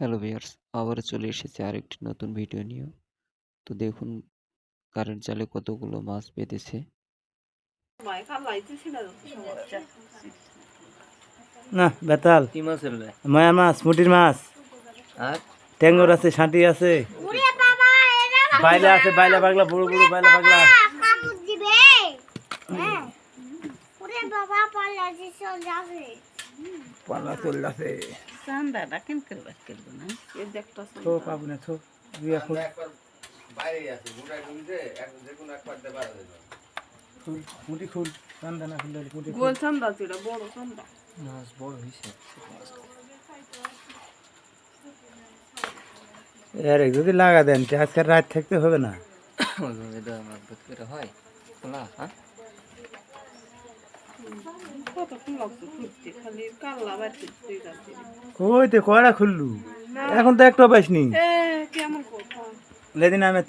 Hello viewers আবারও চলে এসেছে আরেকটি নতুন ভিডিও নিয়ে। তো দেখুন কারেন্ট জালে কতগুলো মাছ বেঁধেছে। না বেতাল। কি মাছ মায়া মাছ মুটির মাছ। আর? ট্যাঙ্গর আছে শাঁটি আছে। বাইলা আছে বাইলা পাগলা বড় বড় বাইলা পাগলা। হ্যাঁ বাবা যাবে। পালা চান্দাটা কেন করবার করব না? থো পাবো না থো দুই এখন খুল চান্দা না খুললে মুটি খুল মাছ বড় হয়েছে এর যদি লাগা দেন তো আজকে রাত থাকতে হবে না। দেওয়া মাছ হয়। খোলা হ্যাঁ? ওই তো কয়টা খুললু এখন তো একটা পাইসনি। লেদিন আমি